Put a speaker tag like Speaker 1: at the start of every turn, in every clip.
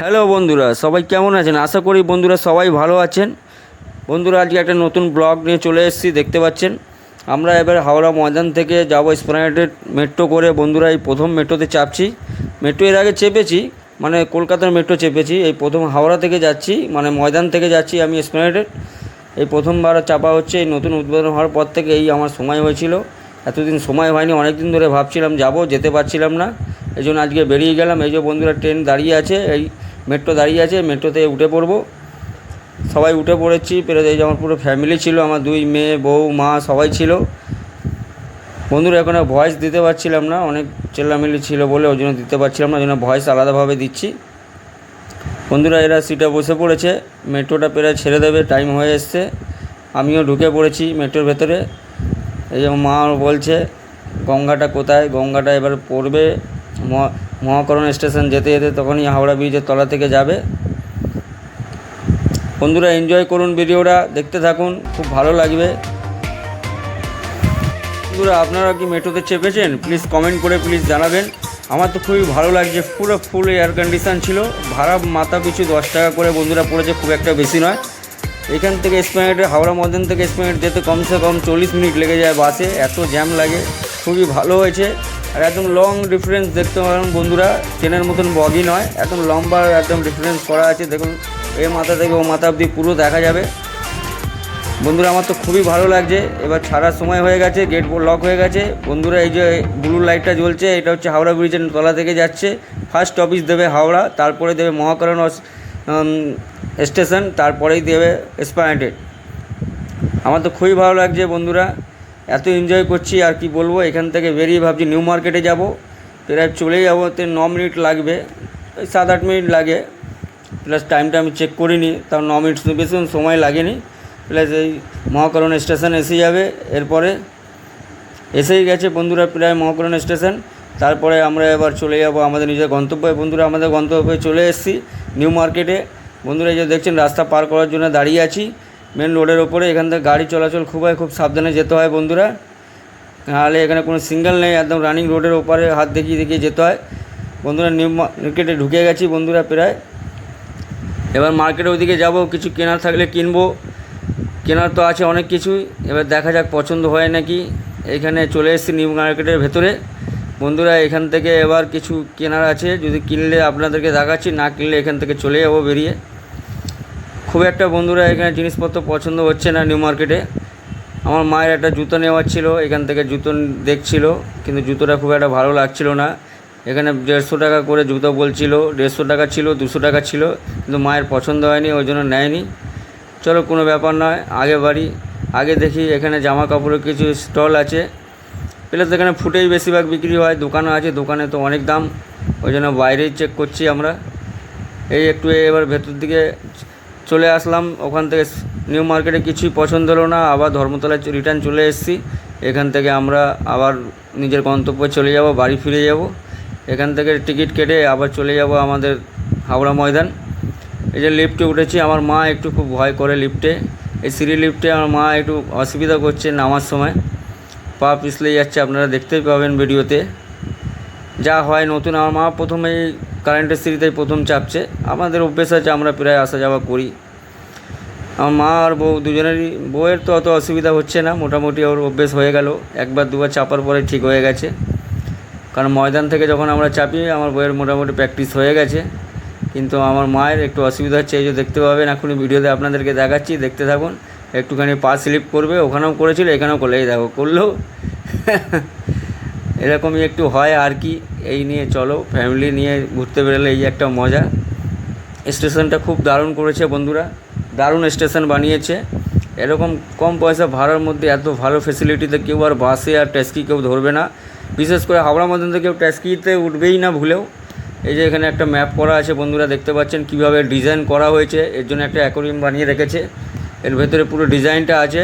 Speaker 1: Hello বন্ধুরা, সবাই কেমন আছেন? আশা করি বন্ধুরা সবাই ভালো আছেন। বন্ধুরা, আজকে একটা নতুন ব্লগ নিয়ে চলে এসেছি, দেখতে পাচ্ছেন? আমরা এবার হাওড়া ময়দান থেকে যাব স্প্লানেটেড মেট্রো করে। বন্ধুরা, এই প্রথম মেট্রোতে চাপছি। মেট্রো এর আগে চেপেছি মানে কলকাতার মেট্রো চেপেছি। এই প্রথম হাওড়া থেকে যাচ্ছি মানে ময়দান থেকে যাচ্ছি আমি স্প্লানেটেড এই প্রথমবার চাপা হচ্ছে, এই নতুন উদ্বোধন হওয়ার পর থেকে এই আমার সময় হয়েছিল। এতদিন সময় হয়নি অনেক দিন ধরে ভাবছিলাম যাব, যেতে পারছিলাম না। এই জন্য আজকে বেরিয়ে গেলাম। এই যে বন্ধুরা, ট্রেন দাঁড়িয়ে আছে, এই মেট্রো দাঁড়িয়ে আছে, মেট্রোতে উঠে পড়ব। সবাই উঠে পড়েছি, পেরে এই আমার পুরো ফ্যামিলি ছিল, আমার দুই মেয়ে, বউ, মা সবাই ছিল। বন্ধুরা, এখন ভয়েস দিতে পারছিলাম না, অনেক চেল্লামিলি ছিল বলে ওই জন্য দিতে পারছিলাম না, ওই জন্য ভয়েস আলাদাভাবে দিচ্ছি। বন্ধুরা, এরা সিটে বসে পড়েছে, মেট্রোটা প্রায় ছেড়ে দেবে টাইম হয়ে এসছে। আমিও ঢুকে পড়েছি মেট্রোর ভেতরে। এই যে মা বলছে, গঙ্গাটা কোথায়? গঙ্গাটা এবার পড়বে। মহাকরণ স্টেশন যেতে যেতে তখনই হাওড়া ব্রিজের তলা থেকে যাবে। বন্ধুরা এনজয় করুন ভিডিওটা, দেখতে থাকুন, খুব ভালো লাগবে। বন্ধুরা, আপনারা কি মেট্রোতে চেপেছেন? প্লিজ কমেন্ট করে প্লিজ জানাবেন। আমার তো খুবই ভালো লাগছে, পুরো ফুল এয়ার কন্ডিশন ছিল। ভাড়া মাথা পিছু দশ টাকা করে বন্ধুরা পড়েছে, খুব একটা বেশি নয়। এখান থেকে স্প্যানেটে হাওড়া মদন থেকে স্প্যানেট যেতে কমসে কম চল্লিশ মিনিট লেগে যায় বাসে, এত জ্যাম লাগে। খুবই ভালো হয়েছে। আর একদম লং ডিফারেন্স দেখতে পারেন বন্ধুরা ট্রেনের মতন বগি নয়, একদম লম্বা একদম ডিফারেন্স করা আছে। দেখুন, এ মাথা থেকে ও মাথা অবধি পুরো দেখা যাবে। বন্ধুরা, আমার তো খুবই ভালো লাগছে। এবার ছাড়ার সময় হয়ে গেছে গেট লক হয়ে গেছে। বন্ধুরা, এই যে ব্লু লাইটটা জ্বলছে, এটা হচ্ছে হাওড়া ব্রিজের তলা থেকে যাচ্ছে। ফার্স্ট অফিস দেবে হাওড়া, তারপরে দেবে মহাকরণ স্টেশন তারপরেই দেবে এসপ্লানেটেড আমার তো খুবই ভালো লাগছে বন্ধুরা। এত এনজয় করছি, আর কি বলব, এখান থেকে বেরিয়ে ভাবছি নিউ মার্কেটে যাব। প্রায় চলে যাব, তো ন মিনিট লাগবে, ওই সাত আট মিনিট লাগে। প্লাস টাইমটা আমি চেক করিনি, তাও ন মিনিট বেশি সময় লাগেনি। প্লাস এই মহাকরণ স্টেশন এসে যাবে, এরপরে এসেই গেছে বন্ধুরা প্রায় মহাকরণ স্টেশন তারপরে আমরা এবার চলে যাব আমাদের নিজের গন্তব্যে। বন্ধুরা, আমাদের গন্তব্যে চলে এসেছি নিউ মার্কেটে বন্ধুরা যে দেখছেন, রাস্তা পার করার জন্য দাঁড়িয়ে আছি। মেন রোডের ওপরে এখান থেকে গাড়ি চলাচল খুব হয়, খুব সাবধানে যেতে হয় বন্ধুরা। নাহলে এখানে কোনো সিঙ্গেল নেই, একদম রানিং রোডের ওপারে হাত দেখিয়ে দেখিয়ে যেতে হয়। বন্ধুরা নিউ মার্কেটে ঢুকে গেছি বন্ধুরা প্রায়। এবার মার্কেটের ওইদিকে যাব, কিছু কেনার থাকলে কিনবো। কেনার তো আছে অনেক কিছুই, এবার দেখা যাক পছন্দ হয় নাকি। এখানে চলে এসেছি নিউ মার্কেটের ভেতরে। বন্ধুরা, এখান থেকে এবার কিছু কেনার আছে, যদি কিনলে আপনাদেরকে দেখাচ্ছি, না কিনলে এখান থেকে চলে যাব বেরিয়ে। খুব একটা বন্ধুরা এখানে জিনিসপত্র পছন্দ হচ্ছে না নিউ মার্কেটে। আমার মায়ের একটা জুতো নেওয়ার ছিল, এখান থেকে জুতো দেখছিল, কিন্তু জুতোটা খুব একটা ভালো লাগছিল না। এখানে দেড়শো টাকা করে জুতো বলছিল, দেড়শো টাকা ছিল, দুশো টাকা ছিল, কিন্তু মায়ের পছন্দ হয়নি, ওই জন্য নেয়নি। চলো কোনো ব্যাপার নয়, আগে বাড়ি। আগে দেখি এখানে জামা কাপড়ের কিছু স্টল আছে। প্লাস এখানে ফুটেই বেশিরভাগ বিক্রি হয়, দোকানও আছে, দোকানে তো অনেক দাম। ওই জন্য বাইরেই চেক করছি আমরা। এই একটু এবার ভেতর দিকে চলে আসলাম। ওখান থেকে নিউ মার্কেটে কিছুই পছন্দ হলো না। আবার ধর্মতলায় রিটার্ন চলে এসেছি। এখান থেকে আমরা আবার নিজের গন্তব্যে চলে যাব, বাড়ি ফিরে যাব। এখান থেকে টিকিট কেটে আবার চলে যাব আমাদের হাওড়া ময়দান। এই যে লিফটে উঠেছি। আমার মা একটু খুব ভয় করে লিফটে এই সিঁড়ি লিফটে আমার মা একটু অসুবিধা করছে নামার সময়। পা পিছলে যাচ্ছে। আপনারা দেখতেই পাবেন ভিডিওতে যা হয় নতুন। আমার মা প্রথমে কারেন্টের সিঁড়িতেই প্রথম চাপছে। আমাদের অভ্যেস আছে, আমরা প্রায় আসা যাওয়া করি। আমার মা আর বউ দুজনেরই, বউয়ের তো অত অসুবিধা হচ্ছে না, মোটামুটি ওর অভ্যেস হয়ে গেল। একবার দুবার চাপার পরে ঠিক হয়ে গেছে। কারণ ময়দান থেকে যখন আমরা চাপি, আমার বইয়ের মোটামুটি প্র্যাকটিস হয়ে গেছে। কিন্তু আমার মায়ের একটু অসুবিধা হচ্ছে, এই যে দেখতে পাবেন, এখনই ভিডিওতে আপনাদেরকে দেখাচ্ছি, দেখতে থাকুন। একটুখানি পা স্লিপ করবে, ওখানেও করেছিল, এখানেও করলে। এই দেখো করলেও এরকমই একটু হয় আর কি। এই নিয়ে চলো ফ্যামিলি নিয়ে ঘুরতে বেরোলে এই একটা মজা। স্টেশনটা খুব দারুণ করেছে বন্ধুরা, দারুণ স্টেশন বানিয়েছে। এরকম কম পয়সা ভাড়ার মধ্যে এত ভালো ফেসিলিটিতে কেউ আর বাসে আর ট্যাক্সি কেউ ধরবে না। বিশেষ করে হাওড়া মধ্যে কেউ ট্যাক্সিতে উঠবেই না ভুলেও। এই যে এখানে একটা ম্যাপ করা আছে বন্ধুরা, দেখতে পাচ্ছেন কীভাবে ডিজাইন করা হয়েছে। এর জন্য একটা অ্যাকোরিয়াম বানিয়ে রেখেছে। এর ভেতরে পুরো ডিজাইনটা আছে।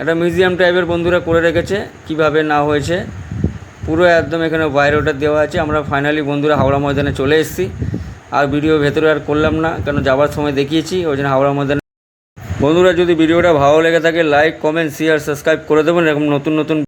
Speaker 1: একটা মিউজিয়াম টাইপের বন্ধুরা করে রেখেছে, কীভাবে না হয়েছে। পুরো একদম এখানে বাইরেটা দেওয়া আছে। আমরা ফাইনালি বন্ধুরা হাওড়া ময়দানে চলে এসেছি। আর ভিডিও ভেতরে আর করলাম না, কেন যাওয়ার সময় দেখিয়েছি, ওই জন্য হাওড়া ময়দানে। বন্ধুরা, যদি ভিডিওটা ভালো লেগে থাকে লাইক কমেন্ট শেয়ার সাবস্ক্রাইব করে দেবেন। এরকম নতুন নতুন